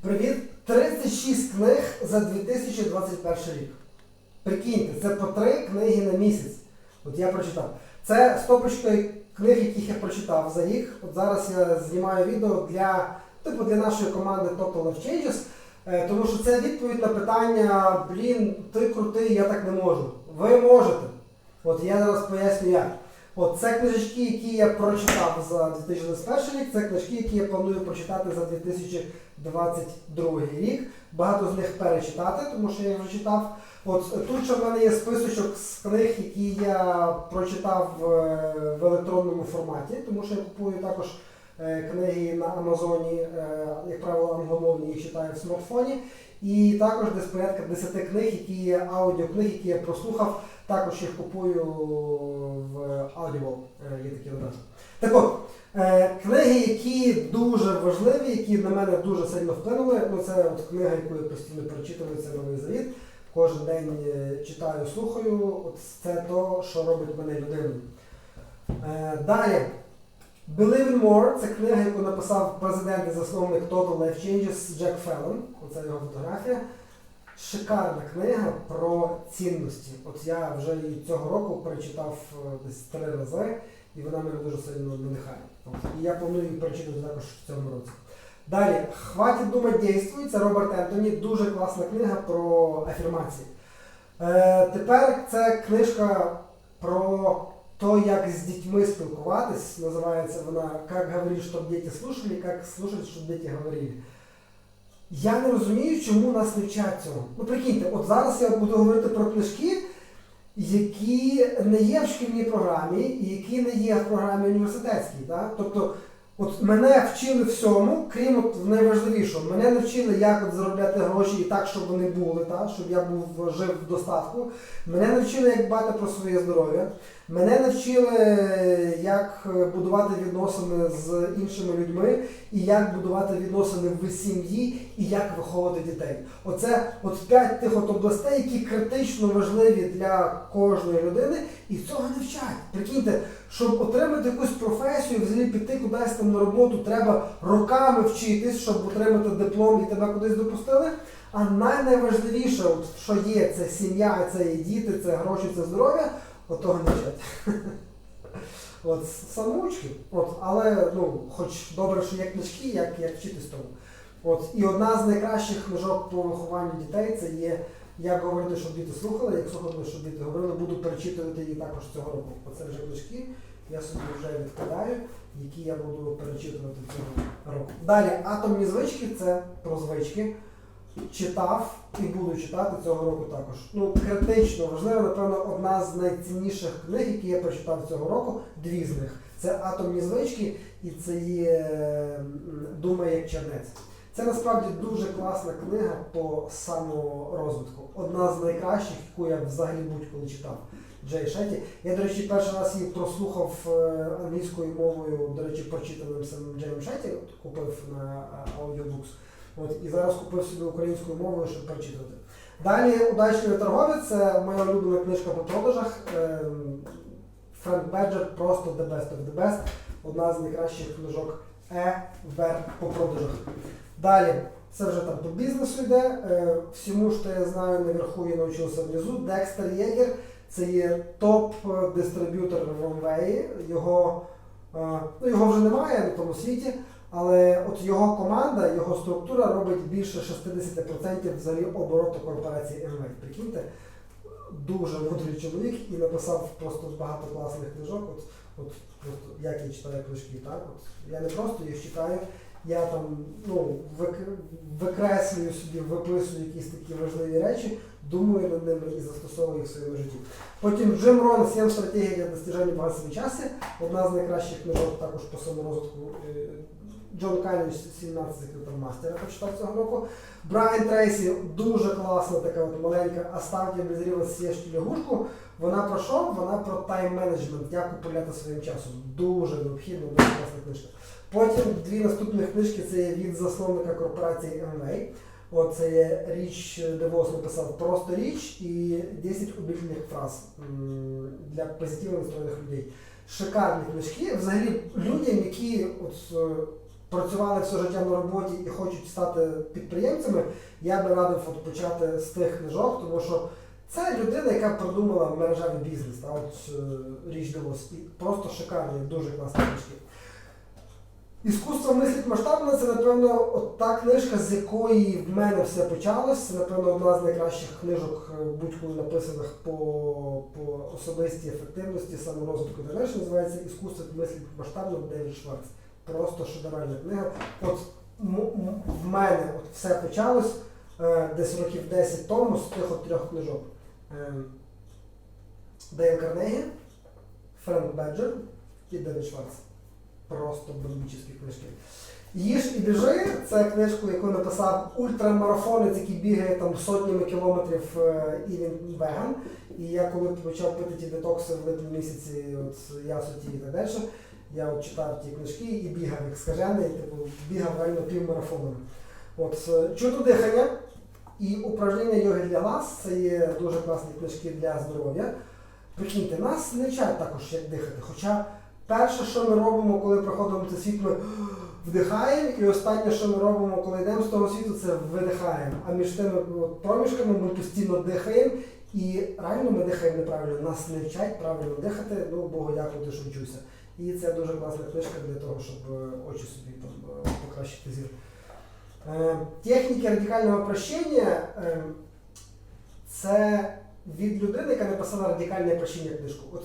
Привіт! 36 книг за 2021 рік. Прикиньте, це по три книги на місяць. От я прочитав. Це стопочка книг, яких я прочитав за рік. От зараз я знімаю відео для, типу, для нашої команди Total Life Changes. Е, Тому що це відповідь на питання: блін, ти крутий, я так не можу. Ви можете. От я зараз поясню як. От це книжечки, які я прочитав за 2021 рік, це книжки, які я планую прочитати за 2022 рік. Багато з них перечитати, тому що я вже читав. От тут ще в мене є списочок з книг, які я прочитав в електронному форматі, тому що я купую також е, книги на Амазоні, е, як правило, англомовні, їх читаю в смартфоні. І також десь порядка 10 книг, які є аудіокниги, які я прослухав. Також їх купую в Audible, е, є такі додатки. Так от, е, книги, які дуже важливі, які на мене дуже сильно вплинули. Ну, це от книга, яку я постійно перечитую, це новий завіт. Кожен день е, читаю, слухаю. От це то, що робить мене людиною. Далі. Believe in More це книга, яку написав президент і засновник Total Life Changes Джек Феллон. Оце його фотографія. Шикарна книга про цінності. От я вже її цього року перечитав е, десь три рази, і вона мене дуже сильно надихає. І я планую її перечитати також в цьому році. Далі, Хватить думати, дійствуй, це Роберт Ентоні, дуже класна книга про афірмації. Е, тепер це книжка про то, як з дітьми спілкуватись. Називається вона Як говорити, щоб діти слушали, як слушати, щоб діти говорили. Я не розумію, чому нас не вчать цього. Ну прикиньте, от зараз я буду говорити про книжки, які не є в шкільній програмі, і які не є в програмі університетській. Да? Тобто, от мене вчили всьому, крім от найважливішого. Мене не вчили, як от заробляти гроші і так, щоб вони були, та? щоб я був жив в достатку. Мене не вчили, як дбати про своє здоров'я. Мене навчили, як будувати відносини з іншими людьми, і як будувати відносини в сім'ї, і як виховувати дітей. Оце от п'ять тих от областей, які критично важливі для кожної людини, і цього не вчать. Прикиньте, щоб отримати якусь професію, взагалі піти кудись там на роботу, треба роками вчитись, щоб отримати диплом і тебе кудись допустили. А найважливіше, що є, це сім'я, це є діти, це гроші, це здоров'я. Отого не вчать. От самоучки. От, але ну, хоч добре, що є книжки, як, як вчитись тому. От, і одна з найкращих книжок по вихованню дітей це є як говорити, щоб діти слухали, як слухати, щоб діти говорили, буду перечитувати її також цього року. Оце вже книжки, я собі вже відкладаю, які я буду перечитувати цього року. Далі атомні звички це про звички читав і буду читати цього року також. Ну, критично важливо, напевно, одна з найцінніших книг, які я прочитав цього року, дві з них. Це атомні звички і це є м, Думай як чернець. Це насправді дуже класна книга по саморозвитку. Одна з найкращих, яку я взагалі будь-коли читав. Джей Шеті. Я, до речі, перший раз її прослухав е, англійською мовою, до речі, прочитаним самим Джеєм Шеті, от купив на е, Audiobooks. От, і зараз купив собі українською мовою, щоб прочитати. Далі удачний торговець це моя улюблена книжка по продажах. Ем, Френк Беджер просто the best of the best. Одна з найкращих книжок ever по продажах. Далі, це вже там по бізнесу йде. Е, Всьому, що я знаю, наверху я навчився внизу. Декстер Єгер це є топ-дистриб'ютор в Омвеї. Його, е, ну, його вже немає на тому світі. Але от його команда, його структура робить більше 60% взагалі обороту корпорації Amway. Прикиньте, дуже мудрий чоловік і написав просто багато класних книжок. От, от просто як я читаю книжки, так? От, я не просто їх читаю, я там ну, викреслюю собі, виписую якісь такі важливі речі, думаю над ними і застосовую їх в своєму житті. Потім Джим Рон «Сім стратегій для достиження багатства часу. Одна з найкращих книжок також по саморозвитку. Джон Каліч 17 закритого мастера почитав цього року. Брайан Трейсі дуже класна така от маленька Оставьте без ріла сєшки лягушку. Вона про що? Вона про тайм-менеджмент, як управляти своїм часом. Дуже необхідна, дуже класна книжка. Потім дві наступні книжки це є від засновника корпорації MLA. От це є річ, Девос написав просто річ і 10 убительних фраз для позитивно настроєних людей. Шикарні книжки. Взагалі людям, які от, працювали все життя на роботі і хочуть стати підприємцями, я би радив от почати з тих книжок, тому що це людина, яка придумала мережевий бізнес, та, от е, річ Девос. І просто шикарні, дуже класні книжки. Іскусство мислить масштабно це, напевно, от та книжка, з якої в мене все почалось. Це, напевно, одна з найкращих книжок е, будь-коли написаних по, по особистій ефективності, саморозвитку. Називається Іскусство мислить масштабно Девід Шварц. Просто шедевральна книга. От в мене от все почалось е, десь років 10 тому з тих от трьох книжок. Е, Дейл Карнегі, Френк Беджер і Девід Шварц. Просто бомбічні книжки. Їж і біжи це книжку, яку написав ультрамарафонець, який бігає там сотнями кілометрів е, і він веган. І я коли почав пити ті детокси в липні місяці, от ясоті і так далі, я от читав ті книжки і бігав як скажений, типу, бігав реально півмарафонами. От е, чудо дихання і управління йоги для глаз це є дуже класні книжки для здоров'я. Прикиньте, нас не вчать також як дихати. Хоча перше, що ми робимо, коли проходимо цей світ, ми вдихаємо, і останнє, що ми робимо, коли йдемо з того світу, це видихаємо. А між тими проміжками ми постійно дихаємо, і реально ми дихаємо неправильно. Нас не вчать правильно дихати, ну Богу дякувати, що вчуся. І це дуже класна книжка для того, щоб е, очі собі е, покращити зір. Е, Техніки радикального прощення це від людини, яка написала радикальне прощення книжку. От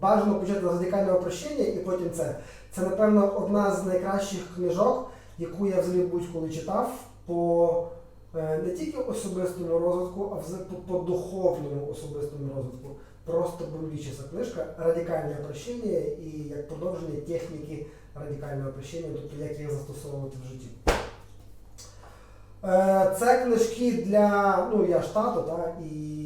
бажано почати з радикального прощення і потім це. Це, напевно, одна з найкращих книжок, яку я взагалі будь-коли читав по не тільки особистому розвитку, а в, по, по духовному особистому розвитку. Просто бомбічна книжка Радикальне прощення і як продовження техніки радикального прощення, тобто як їх застосовувати в житті. Е, Це книжки для, ну я ж тато, та, і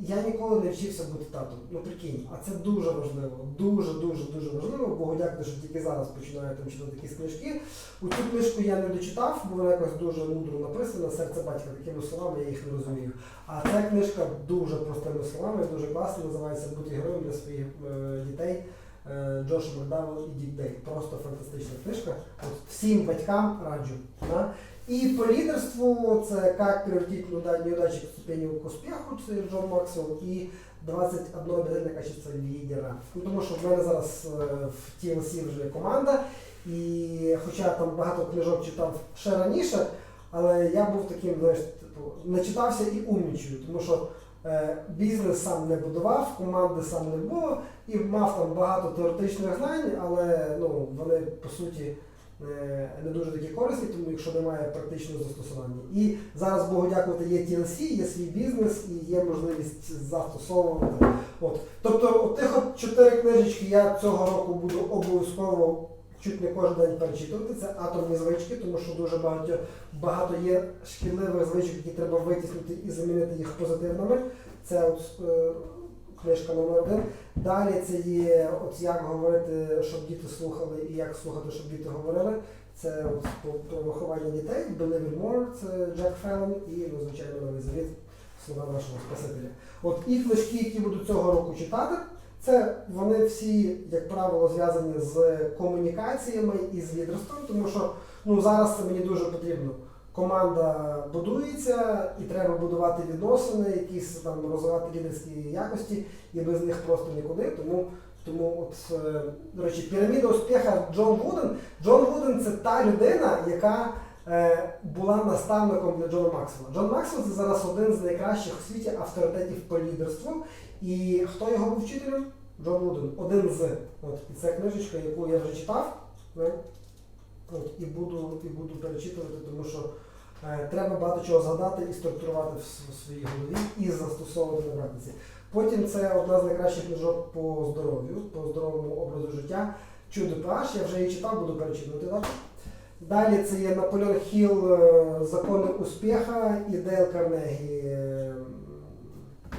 я ніколи не вчився бути татом. Ну прикинь, а це дуже важливо, дуже, дуже, важливо. Богу дякую, що тільки зараз починаю там читати якісь книжки. У цю книжку я не дочитав, бо вона якось дуже мудро написана, серце батька такими словами, я їх не розумію. А ця книжка дуже простими словами, дуже класна, називається Бути героєм для своїх е, дітей. Е, Джош Макдавел і Дік Дей. Просто фантастична книжка. От всім батькам раджу. Да? І по лідерству це як превратить неудачі к ступеню к успіху, це Джон Максвелл, і 21 обязательное качество лідера. Ну, тому що в мене зараз е, в TLC вже є команда, і хоча там багато книжок читав ще раніше, але я був таким, знаєш, типу, начитався і умнічую, тому що е, бізнес сам не будував, команди сам не було, і мав там багато теоретичних знань, але ну, вони по суті не дуже такі корисні, тому якщо немає практичного застосування. І зараз Богу дякувати, є TLC, є свій бізнес і є можливість застосовувати. От. Тобто, от тих от чотири книжечки я цього року буду обов'язково чуть не кожен день перечитувати. Це атомні звички, тому що дуже багато, багато є шкідливих звичок, які треба витіснити і замінити їх позитивними. Це от, е, книжка номер один. Далі це є от як говорити, щоб діти слухали, і як слухати, щоб діти говорили. Це про, виховання дітей, Believe in More, це Джек Феллон і, ну, звичайно, новий завіт, слова нашого Спасителя. От і книжки, які буду цього року читати, це вони всі, як правило, зв'язані з комунікаціями і з лідерством, тому що ну, зараз це мені дуже потрібно. Команда будується і треба будувати відносини, якісь там розвивати лідерські якості, і без них просто нікуди. Тому, тому от, е, до речі, піраміда успіха Джон Вуден. Джон Вуден це та людина, яка е, була наставником для Джона Максвелла. Джон Максвелл це зараз один з найкращих у світі авторитетів по лідерству. І хто його був вчителем? Джон Вуден, один з. От, і це книжечка, яку я вже читав. От, і, буду, і буду перечитувати, тому що е, треба багато чого згадати і структурувати в, своїй голові і застосовувати на практиці. Потім це одна з найкращих книжок по здоров'ю, по здоровому образу життя. Чудо PH, я вже її читав, буду перечитувати також. Далі це є Наполеон Хілл е, Закони успіха і Дейл Карнегі е,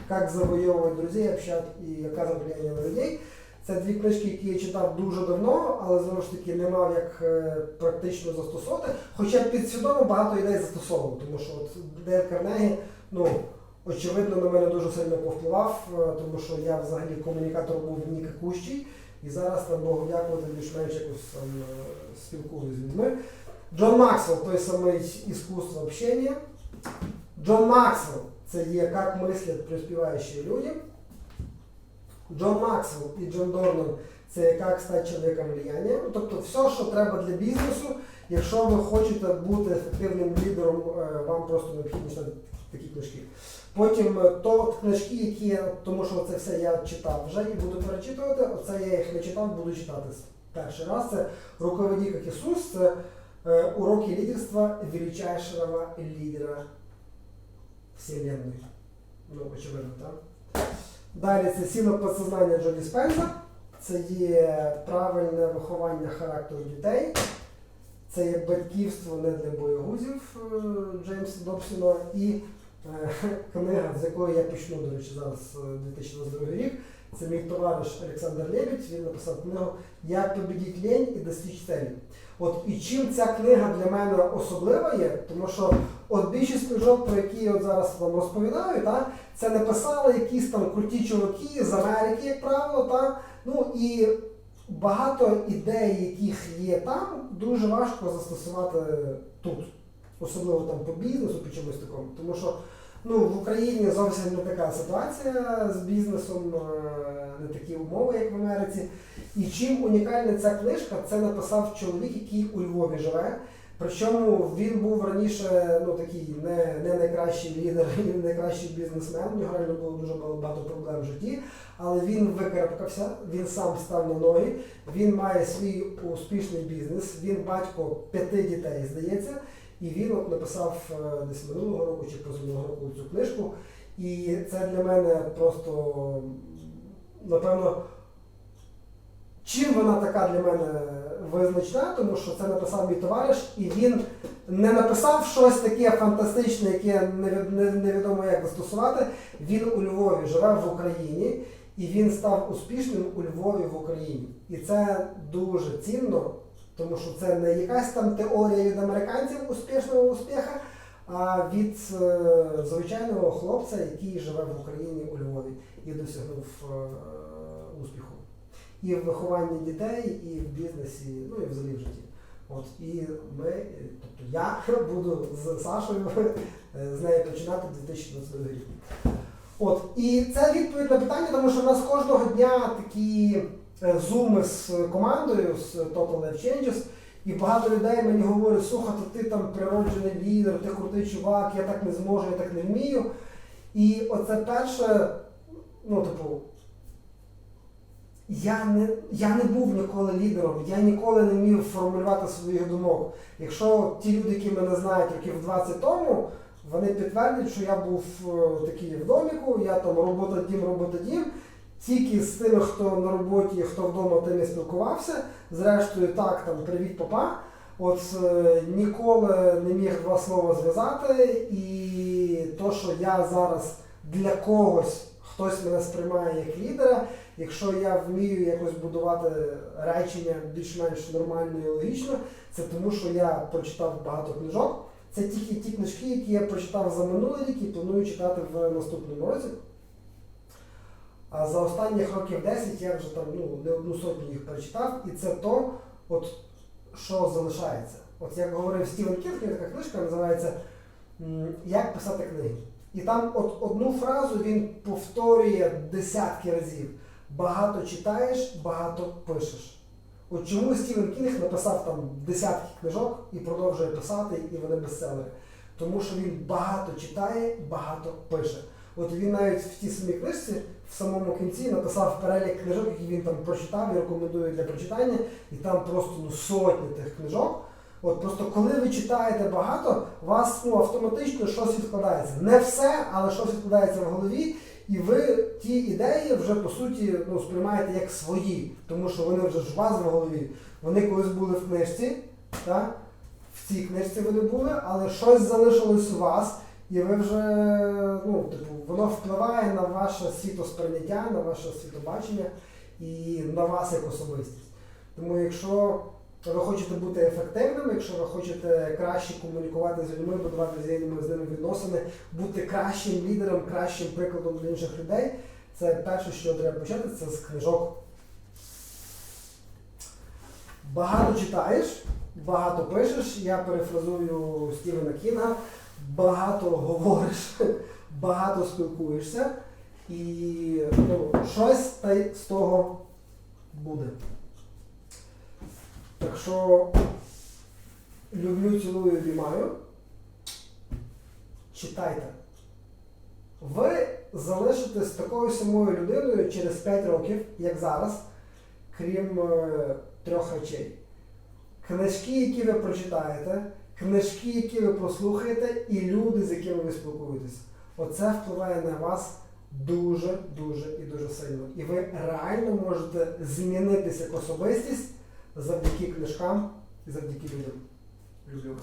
Як завойовувати друзей, общать і оказувати влияння на людей. Це дві книжки, які я читав дуже давно, але знову ж таки не мав як е, практично застосовувати. Хоча підсвідомо багато ідей застосовував, тому що от Дейл Карнегі, ну, очевидно, на мене дуже сильно повпливав, е, тому що я взагалі комунікатор був нікакущий. І зараз там Богу дякувати, більш-менш якось е, з людьми. Джон Максвелл той самий іскусство общення. Джон Максвелл це є як мислять преуспіваючі люди. Джон Максвелл і Джон Дорнан це як стати чоловіком влияння. Ну, Тобто все, що треба для бізнесу, якщо ви хочете бути ефективним лідером, е, вам просто необхідно читати такі книжки. Потім е, то книжки, які я, тому що це все я читав вже і буду перечитувати, оце я їх не читав, буду читати перший раз. Це «Руководи як Ісус, це е, уроки лідерства величайшого лідера Вселенної. Ну, очевидно, так? Далі це сила підсознання Джоді Спенза. Це є правильне виховання характеру дітей. Це є батьківство не для боєгузів е, Джеймса Добсона і е, книга, з якої я почну, до речі, зараз е, 2022 рік. Це мій товариш Олександр Лебідь, він написав книгу Як побідіть лень і достичь цілі. От і чим ця книга для мене особлива є, тому що от більшість книжок, про які я от зараз вам розповідаю, та, це написали якісь там круті чуваки з Америки, як правило, та, ну і багато ідей, яких є там, дуже важко застосувати тут. Особливо там по бізнесу, по чомусь такому. Тому що ну, в Україні зовсім не така ситуація з бізнесом, е, не такі умови, як в Америці. І чим унікальна ця книжка, це написав чоловік, який у Львові живе. Причому він був раніше ну, такий не, не найкращий лідер, не найкращий бізнесмен. У нього реально було дуже багато проблем в житті, але він викарабкався, він сам став на ноги, він має свій успішний бізнес, він батько п'яти дітей, здається. І він от написав е, десь минулого року чи позаминулого року цю книжку. І це для мене просто, напевно, чим вона така для мене визначна, тому що це написав мій товариш, і він не написав щось таке фантастичне, яке невідомо як застосувати. Він у Львові живе в Україні, і він став успішним у Львові в Україні. І це дуже цінно, тому що це не якась там теорія від американців успішного успіха, а від е, звичайного хлопця, який живе в Україні у Львові і досягнув е, успіху. І в вихованні дітей, і в бізнесі, ну і взагалі в житті. От і ми, тобто я буду з Сашою е, з нею починати 2022 рік. От, і це відповідь на питання, тому що в нас кожного дня такі е, зуми з командою, з Total Life Changes, і багато людей мені говорять, слухай, ти там природжений лідер, ти крутий чувак, я так не зможу, я так не вмію. І оце перше, ну, типу, я не, я не був ніколи лідером, я ніколи не міг формулювати своїх думок. Якщо ті люди, які мене знають років 20 тому, вони підтвердять, що я був е, такий в доміку, я там робота дім, робота дім. Тільки з тими, хто на роботі, хто вдома тим і спілкувався. Зрештою, так, там привіт, папа. От е, ніколи не міг два слова зв'язати, і то, що я зараз для когось хтось мене сприймає як лідера, якщо я вмію якось будувати речення більш-менш нормально і логічно, це тому, що я прочитав багато книжок. Це тільки ті книжки, які я прочитав за минулий рік і планую читати в наступному році. А за останніх років 10 я вже там ну, не одну сотню їх перечитав, і це то, от, що залишається. От як говорив Стівен Кінг, є така книжка називається Як писати книги. І там от одну фразу він повторює десятки разів. Багато читаєш, багато пишеш. От чому Стівен Кінг написав там десятки книжок і продовжує писати, і вони бестселери. Тому що він багато читає, багато пише. От він навіть в тій самій книжці в самому кінці написав перелік книжок, які він там прочитав і рекомендує для прочитання, і там просто ну, сотні тих книжок. От просто коли ви читаєте багато, у вас ну, автоматично щось відкладається. Не все, але щось відкладається в голові, і ви ті ідеї вже по суті ну, сприймаєте як свої, тому що вони вже ж у вас в голові. Вони колись були в книжці, так? в цій книжці вони були, але щось залишилось у вас, і ви вже, ну, типу, воно впливає на ваше світосприйняття, на ваше світобачення і на вас як особистість. Тому якщо ви хочете бути ефективним, якщо ви хочете краще комунікувати з людьми, будувати з ними, з ними відносини, бути кращим лідером, кращим прикладом для інших людей, це перше, що треба почати, це з книжок. Багато читаєш, багато пишеш, я перефразую Стівена Кінга, багато говориш, багато спілкуєшся, і ну, щось та з того буде. Так що люблю, цілую, обіймаю. Читайте. Ви залишитесь такою самою людиною через 5 років, як зараз, крім е, трьох речей. Книжки, які ви прочитаєте, книжки, які ви прослухаєте, і люди, з якими ви спілкуєтесь. Оце впливає на вас дуже, дуже і дуже сильно. І ви реально можете змінитися як особистість завдяки книжкам і завдяки людям. Люблю.